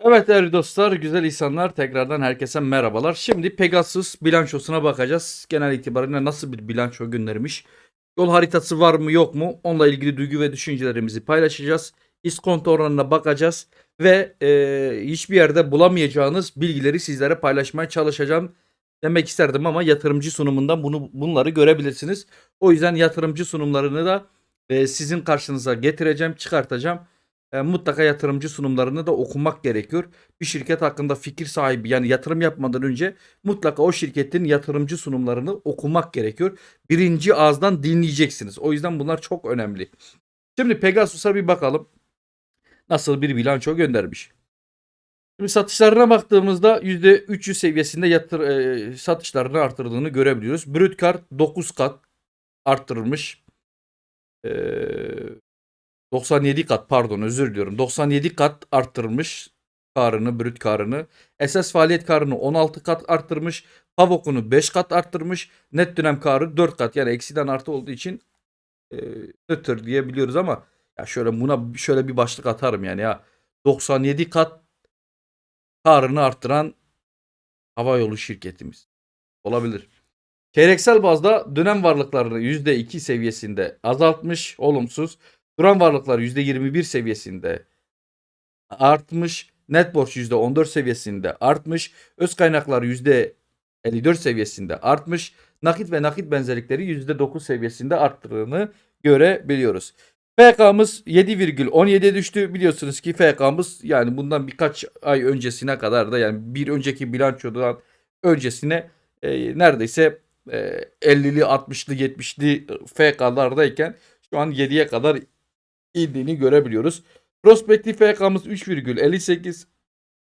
Evet değerli dostlar, güzel insanlar tekrardan herkese merhabalar. Şimdi Pegasus bilançosuna bakacağız. Genel itibariyle nasıl bir bilanço göndermiş? Yol haritası var mı yok mu? Onunla ilgili duygu ve düşüncelerimizi paylaşacağız. İskonto oranına bakacağız. Ve e, hiçbir yerde bulamayacağınız bilgileri sizlere paylaşmaya çalışacağım. Demek isterdim ama yatırımcı sunumundan bunu bunları görebilirsiniz. O yüzden yatırımcı sunumlarını da e, sizin karşınıza getireceğim, çıkartacağım. E, mutlaka yatırımcı sunumlarını da okumak gerekiyor. Bir şirket hakkında fikir sahibi yani yatırım yapmadan önce mutlaka o şirketin yatırımcı sunumlarını okumak gerekiyor. Birinci ağızdan dinleyeceksiniz. O yüzden bunlar çok önemli. Şimdi Pegasus'a bir bakalım. Nasıl bir bilanço göndermiş. Şimdi satışlarına baktığımızda %300 seviyesinde yatır, e, satışlarını artırdığını görebiliyoruz. Brüt kar 9 kat arttırılmış. E, 97 kat pardon özür diliyorum. 97 kat arttırmış karını, brüt karını. Esas faaliyet karını 16 kat arttırmış. Pavok'unu 5 kat arttırmış. Net dönem karı 4 kat. Yani eksiden artı olduğu için e, nötr diyebiliyoruz ama ya şöyle buna şöyle bir başlık atarım yani ya 97 kat karını arttıran havayolu şirketimiz. Olabilir. Çeyreksel bazda dönem varlıklarını %2 seviyesinde azaltmış, olumsuz. Duran varlıklar %21 seviyesinde artmış. Net borç %14 seviyesinde artmış. Öz kaynaklar %54 seviyesinde artmış. Nakit ve nakit benzerlikleri %9 seviyesinde arttığını görebiliyoruz. FK'mız 7,17'ye düştü. Biliyorsunuz ki FK'mız yani bundan birkaç ay öncesine kadar da yani bir önceki bilançodan öncesine e, neredeyse e, 50'li 60'lı 70'li FK'lardayken şu an 7'ye kadar indiğini görebiliyoruz. Prospektif FK'mız 3,58.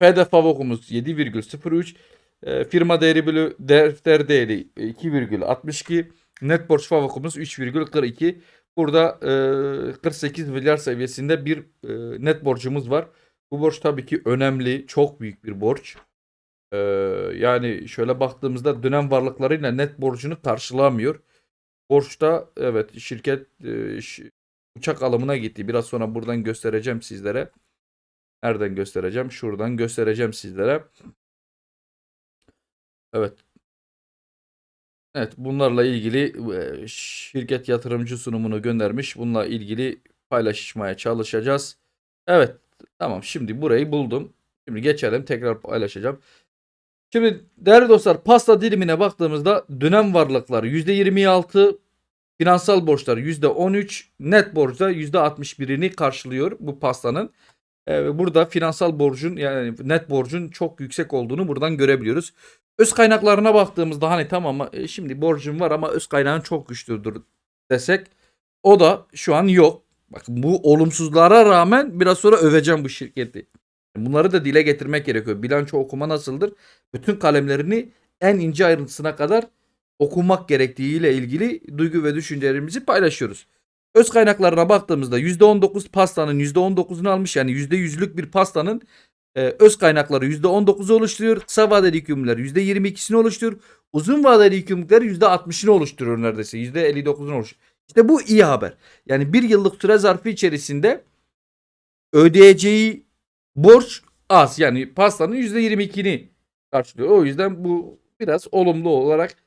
PD Favokumuz 7,03. E, firma değeri bölü defter değeri 2,62. Net borç Favokumuz 3,42. Burada e, 48 milyar seviyesinde bir e, net borcumuz var. Bu borç tabii ki önemli. Çok büyük bir borç. E, yani şöyle baktığımızda dönem varlıklarıyla net borcunu karşılamıyor. Borçta evet şirket e, uçak alımına gitti. Biraz sonra buradan göstereceğim sizlere. Nereden göstereceğim? Şuradan göstereceğim sizlere. Evet. Evet, bunlarla ilgili e, şirket yatırımcı sunumunu göndermiş. Bununla ilgili paylaşmaya çalışacağız. Evet, tamam. Şimdi burayı buldum. Şimdi geçelim, tekrar paylaşacağım. Şimdi değerli dostlar, pasta dilimine baktığımızda dönem varlıklar %26, Finansal borçlar %13, net borçta %61'ini karşılıyor bu pastanın. Ee, burada finansal borcun yani net borcun çok yüksek olduğunu buradan görebiliyoruz. Öz kaynaklarına baktığımızda hani tamam e, şimdi borcum var ama öz kaynağın çok güçlüdür desek o da şu an yok. Bakın bu olumsuzlara rağmen biraz sonra öveceğim bu şirketi. Bunları da dile getirmek gerekiyor. Bilanço okuma nasıldır? Bütün kalemlerini en ince ayrıntısına kadar okumak gerektiğiyle ilgili duygu ve düşüncelerimizi paylaşıyoruz. Öz kaynaklarına baktığımızda %19 pastanın %19'unu almış yani %100'lük bir pastanın e, öz kaynakları %19'u oluşturuyor. Kısa vadeli yükümlüler %22'sini oluşturuyor. Uzun vadeli yükümlülükler %60'ını oluşturuyor neredeyse. %59'unu oluşturuyor. İşte bu iyi haber. Yani bir yıllık süre zarfı içerisinde ödeyeceği borç az. Yani pastanın %22'ni karşılıyor. O yüzden bu biraz olumlu olarak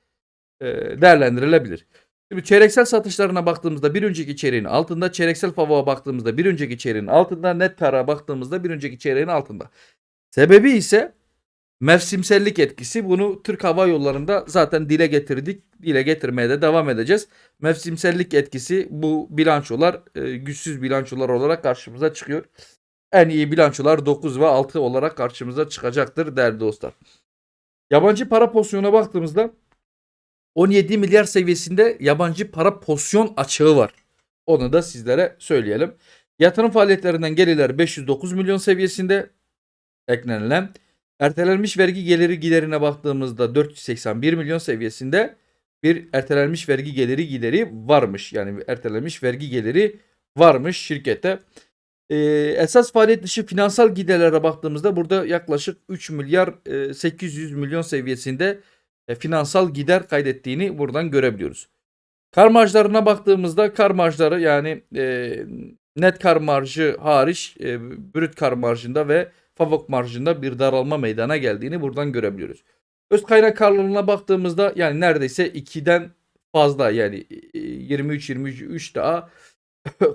değerlendirilebilir. Şimdi çeyreksel satışlarına baktığımızda bir önceki çeyreğin altında, çeyreksel favoğa baktığımızda bir önceki çeyreğin altında, net kara baktığımızda bir önceki çeyreğin altında. Sebebi ise mevsimsellik etkisi. Bunu Türk Hava Yolları'nda zaten dile getirdik. Dile getirmeye de devam edeceğiz. Mevsimsellik etkisi bu bilançolar e, güçsüz bilançolar olarak karşımıza çıkıyor. En iyi bilançolar 9 ve 6 olarak karşımıza çıkacaktır değerli dostlar. Yabancı para pozisyonuna baktığımızda 17 milyar seviyesinde yabancı para pozisyon açığı var. Onu da sizlere söyleyelim. Yatırım faaliyetlerinden gelirler 509 milyon seviyesinde eklenilen. Ertelenmiş vergi geliri giderine baktığımızda 481 milyon seviyesinde bir ertelenmiş vergi geliri gideri varmış. Yani ertelenmiş vergi geliri varmış şirkete. Ee, esas faaliyet dışı finansal giderlere baktığımızda burada yaklaşık 3 milyar e, 800 milyon seviyesinde e, finansal gider kaydettiğini buradan görebiliyoruz. Kar marjlarına baktığımızda kar marjları yani e, net kar marjı hariç e, brüt kar marjında ve Favok marjında bir daralma meydana geldiğini buradan görebiliyoruz. Öz kaynak karlılığına baktığımızda yani neredeyse 2'den fazla yani 23 23 daha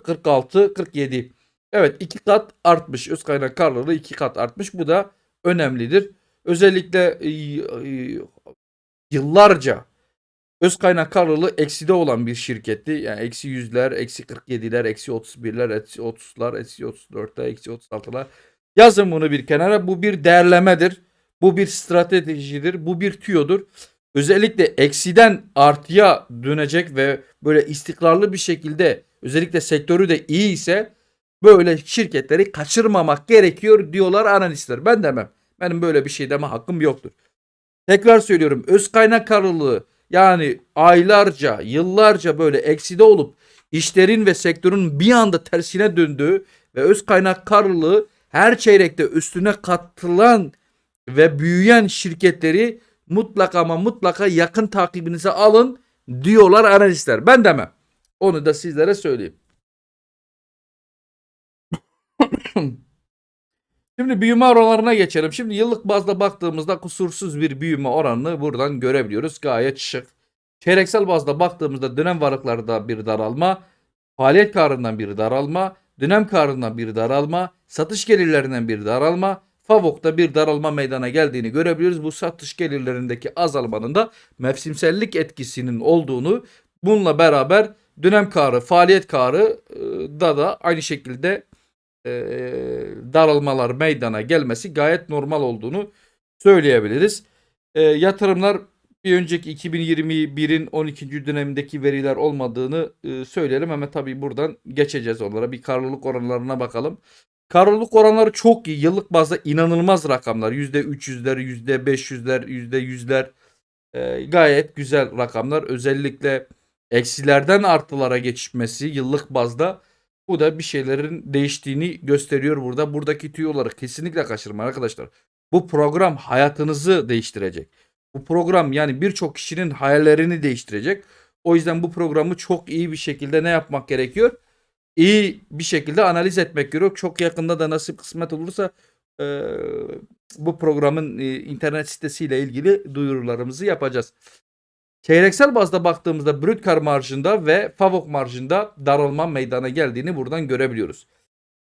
46 47. Evet iki kat artmış. Öz kaynak karlılığı iki kat artmış. Bu da önemlidir. Özellikle e, e, yıllarca öz kaynak karlılığı ekside olan bir şirketti. Yani eksi yüzler, eksi 47'ler, eksi 31'ler, eksi 30'lar, eksi 34'ler, eksi 36'lar. Yazın bunu bir kenara. Bu bir değerlemedir. Bu bir stratejidir. Bu bir tüyodur. Özellikle eksiden artıya dönecek ve böyle istikrarlı bir şekilde özellikle sektörü de iyi ise böyle şirketleri kaçırmamak gerekiyor diyorlar analistler. Ben demem. Benim böyle bir şey deme hakkım yoktur. Tekrar söylüyorum öz kaynak karlılığı yani aylarca yıllarca böyle ekside olup işlerin ve sektörün bir anda tersine döndüğü ve öz kaynak karlılığı her çeyrekte üstüne katılan ve büyüyen şirketleri mutlaka ama mutlaka yakın takibinize alın diyorlar analistler. Ben demem. Onu da sizlere söyleyeyim. Şimdi büyüme oranlarına geçelim. Şimdi yıllık bazda baktığımızda kusursuz bir büyüme oranını buradan görebiliyoruz. Gayet şık. Çeyreksel bazda baktığımızda dönem varlıklarda bir daralma, faaliyet karından bir daralma, dönem karından bir daralma, satış gelirlerinden bir daralma, Favok'ta bir daralma meydana geldiğini görebiliyoruz. Bu satış gelirlerindeki azalmanın da mevsimsellik etkisinin olduğunu bununla beraber dönem karı, faaliyet karı e, da da aynı şekilde e, daralmalar meydana gelmesi gayet normal olduğunu söyleyebiliriz. E, yatırımlar bir önceki 2021'in 12. dönemindeki veriler olmadığını e, söyleyelim ama tabii buradan geçeceğiz onlara. Bir karlılık oranlarına bakalım. Karlılık oranları çok iyi. Yıllık bazda inanılmaz rakamlar. %300'ler, %500'ler, %100'ler. E, gayet güzel rakamlar. Özellikle eksilerden artılara geçmesi yıllık bazda bu da bir şeylerin değiştiğini gösteriyor burada. Buradaki tüyoları kesinlikle kaçırmayın arkadaşlar. Bu program hayatınızı değiştirecek. Bu program yani birçok kişinin hayallerini değiştirecek. O yüzden bu programı çok iyi bir şekilde ne yapmak gerekiyor? İyi bir şekilde analiz etmek gerekiyor. Çok yakında da nasip kısmet olursa e, bu programın e, internet sitesiyle ilgili duyurularımızı yapacağız. Çeyreksel bazda baktığımızda brüt kar marjında ve favok marjında daralma meydana geldiğini buradan görebiliyoruz.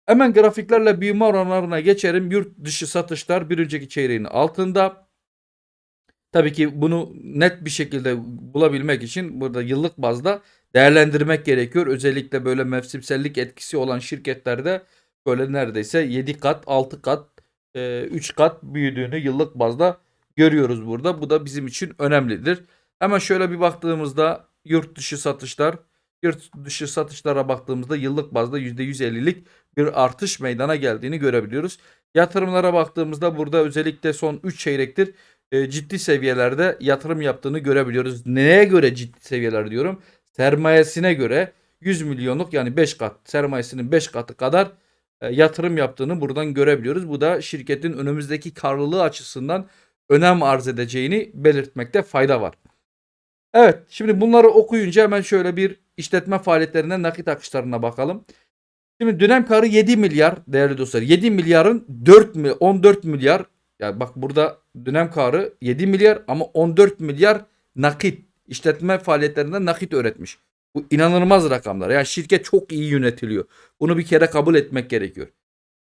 Hemen grafiklerle büyüme oranlarına geçelim. Yurt dışı satışlar bir önceki çeyreğin altında. Tabii ki bunu net bir şekilde bulabilmek için burada yıllık bazda değerlendirmek gerekiyor. Özellikle böyle mevsimsellik etkisi olan şirketlerde böyle neredeyse 7 kat, 6 kat, 3 kat büyüdüğünü yıllık bazda görüyoruz burada. Bu da bizim için önemlidir. Hemen şöyle bir baktığımızda yurt dışı satışlar, yurt dışı satışlara baktığımızda yıllık bazda %150'lik bir artış meydana geldiğini görebiliyoruz. Yatırımlara baktığımızda burada özellikle son 3 çeyrektir e, ciddi seviyelerde yatırım yaptığını görebiliyoruz. Neye göre ciddi seviyeler diyorum? Sermayesine göre 100 milyonluk yani 5 kat sermayesinin 5 katı kadar e, yatırım yaptığını buradan görebiliyoruz. Bu da şirketin önümüzdeki karlılığı açısından önem arz edeceğini belirtmekte fayda var. Evet şimdi bunları okuyunca hemen şöyle bir işletme faaliyetlerinden nakit akışlarına bakalım. Şimdi dönem karı 7 milyar değerli dostlar. 7 milyarın 4 mi 14 milyar yani bak burada dönem karı 7 milyar ama 14 milyar nakit işletme faaliyetlerinden nakit öğretmiş. Bu inanılmaz rakamlar. Yani şirket çok iyi yönetiliyor. Bunu bir kere kabul etmek gerekiyor.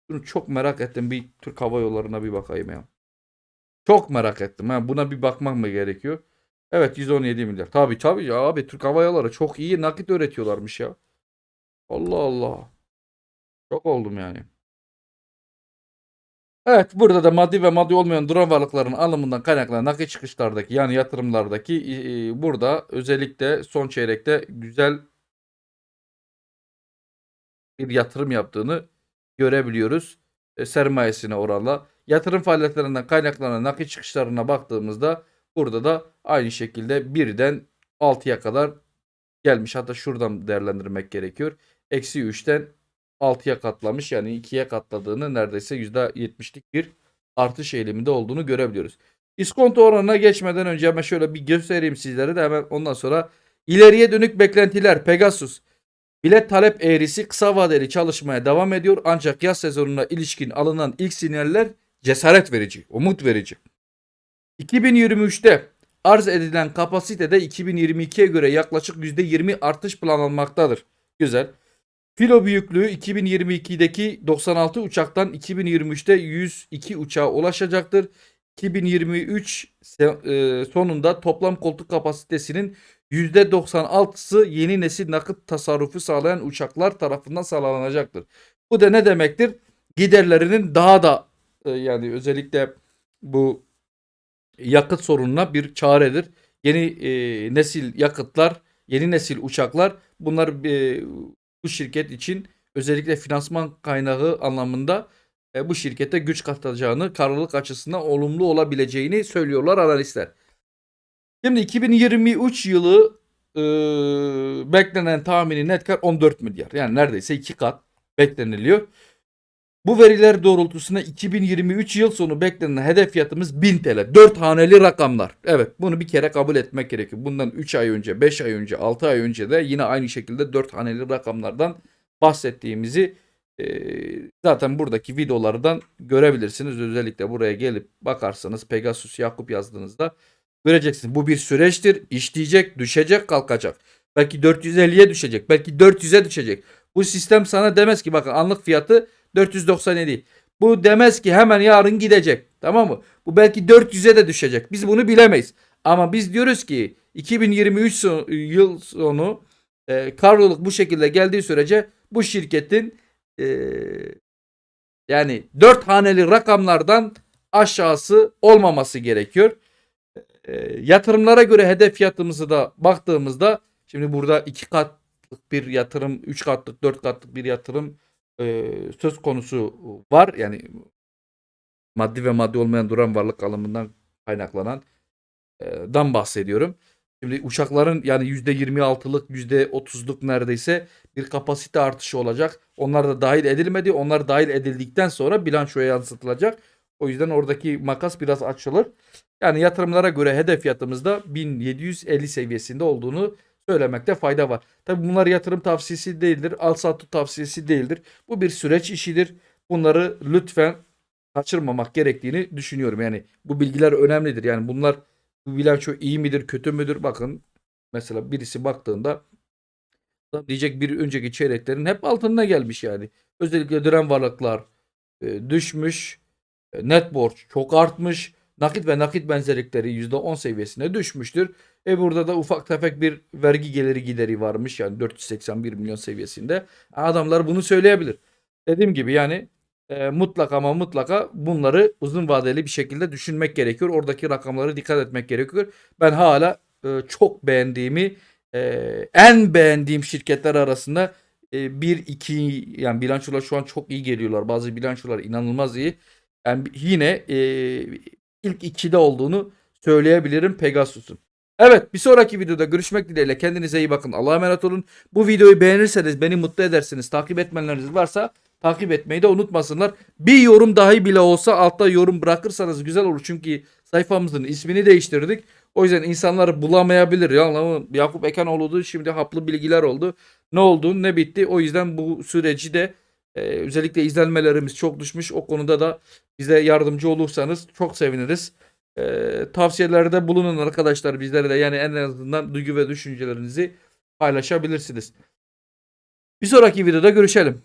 Bunu çok merak ettim. Bir Türk Hava Yolları'na bir bakayım ya. Çok merak ettim. Ha, buna bir bakmak mı gerekiyor? Evet 117 milyar. Tabii tabii ya abi Türk Hava Yolları çok iyi nakit öğretiyorlarmış ya. Allah Allah. Çok oldum yani. Evet burada da maddi ve maddi olmayan duran varlıkların alımından kaynaklanan nakit çıkışlardaki yani yatırımlardaki e, burada özellikle son çeyrekte güzel bir yatırım yaptığını görebiliyoruz. E, sermayesine oranla. Yatırım faaliyetlerinden kaynaklanan nakit çıkışlarına baktığımızda burada da aynı şekilde birden 6'ya kadar gelmiş. Hatta şuradan değerlendirmek gerekiyor. Eksi 3'ten 6'ya katlamış yani 2'ye katladığını neredeyse %70'lik bir artış eğiliminde olduğunu görebiliyoruz. İskonto oranına geçmeden önce hemen şöyle bir göstereyim sizlere de hemen ondan sonra ileriye dönük beklentiler Pegasus. Bilet talep eğrisi kısa vadeli çalışmaya devam ediyor ancak yaz sezonuna ilişkin alınan ilk sinyaller cesaret verici, umut verici. 2023'te arz edilen kapasitede 2022'ye göre yaklaşık %20 artış planlanmaktadır. Güzel. Filo büyüklüğü 2022'deki 96 uçaktan 2023'te 102 uçağa ulaşacaktır. 2023 se- e, sonunda toplam koltuk kapasitesinin %96'sı yeni nesil nakit tasarrufu sağlayan uçaklar tarafından sağlanacaktır. Bu da ne demektir? Giderlerinin daha da e, yani özellikle bu yakıt sorununa bir çaredir. Yeni e, nesil yakıtlar, yeni nesil uçaklar bunlar e, bu şirket için özellikle finansman kaynağı anlamında e, bu şirkete güç katacağını, karlılık açısından olumlu olabileceğini söylüyorlar analistler. Şimdi 2023 yılı e, beklenen tahmini net kar 14 milyar. Yani neredeyse iki kat bekleniliyor. Bu veriler doğrultusunda 2023 yıl sonu beklenen hedef fiyatımız 1000 TL. 4 haneli rakamlar. Evet bunu bir kere kabul etmek gerekiyor. Bundan 3 ay önce, 5 ay önce, 6 ay önce de yine aynı şekilde 4 haneli rakamlardan bahsettiğimizi e, zaten buradaki videolardan görebilirsiniz. Özellikle buraya gelip bakarsanız Pegasus Yakup yazdığınızda göreceksiniz. Bu bir süreçtir. İşleyecek, düşecek, kalkacak. Belki 450'ye düşecek. Belki 400'e düşecek. Bu sistem sana demez ki bakın anlık fiyatı 497. Bu demez ki hemen yarın gidecek. Tamam mı? Bu belki 400'e de düşecek. Biz bunu bilemeyiz. Ama biz diyoruz ki 2023 son- yıl sonu e, karlılık bu şekilde geldiği sürece bu şirketin e, yani 4 haneli rakamlardan aşağısı olmaması gerekiyor. E, yatırımlara göre hedef fiyatımızı da baktığımızda şimdi burada 2 katlık bir yatırım, 3 katlık, 4 katlık bir yatırım e, söz konusu var. Yani maddi ve maddi olmayan duran varlık alımından kaynaklanan e, dan bahsediyorum. Şimdi uçakların yani %26'lık %30'luk neredeyse bir kapasite artışı olacak. Onlar da dahil edilmedi. Onlar dahil edildikten sonra bilançoya yansıtılacak. O yüzden oradaki makas biraz açılır. Yani yatırımlara göre hedef fiyatımızda 1750 seviyesinde olduğunu söylemekte fayda var. Tabi bunlar yatırım tavsiyesi değildir. Al sat tavsiyesi değildir. Bu bir süreç işidir. Bunları lütfen kaçırmamak gerektiğini düşünüyorum. Yani bu bilgiler önemlidir. Yani bunlar bu bilanço iyi midir, kötü müdür? Bakın mesela birisi baktığında da diyecek bir önceki çeyreklerin hep altında gelmiş yani. Özellikle diren varlıklar e, düşmüş. E, net borç çok artmış. Nakit ve nakit benzerlikleri %10 seviyesine düşmüştür. E burada da ufak tefek bir vergi geliri gideri varmış yani 481 milyon seviyesinde. Adamlar bunu söyleyebilir. Dediğim gibi yani e, mutlaka ama mutlaka bunları uzun vadeli bir şekilde düşünmek gerekiyor. Oradaki rakamlara dikkat etmek gerekiyor. Ben hala e, çok beğendiğimi e, en beğendiğim şirketler arasında e, 1 2 yani bilançolar şu an çok iyi geliyorlar. Bazı bilançolar inanılmaz iyi. Yani yine e, ilk 2'de olduğunu söyleyebilirim Pegasus'un. Evet bir sonraki videoda görüşmek dileğiyle kendinize iyi bakın. Allah'a emanet olun. Bu videoyu beğenirseniz beni mutlu edersiniz. Takip etmeleriniz varsa takip etmeyi de unutmasınlar. Bir yorum dahi bile olsa altta yorum bırakırsanız güzel olur. Çünkü sayfamızın ismini değiştirdik. O yüzden insanlar bulamayabilir. Ya Yakup Ekanoğlu'du şimdi haplı bilgiler oldu. Ne oldu ne bitti. O yüzden bu süreci de e, özellikle izlenmelerimiz çok düşmüş. O konuda da bize yardımcı olursanız çok seviniriz. E, tavsiyelerde bulunun arkadaşlar bizlere de yani en azından duygu ve düşüncelerinizi paylaşabilirsiniz. Bir sonraki videoda görüşelim.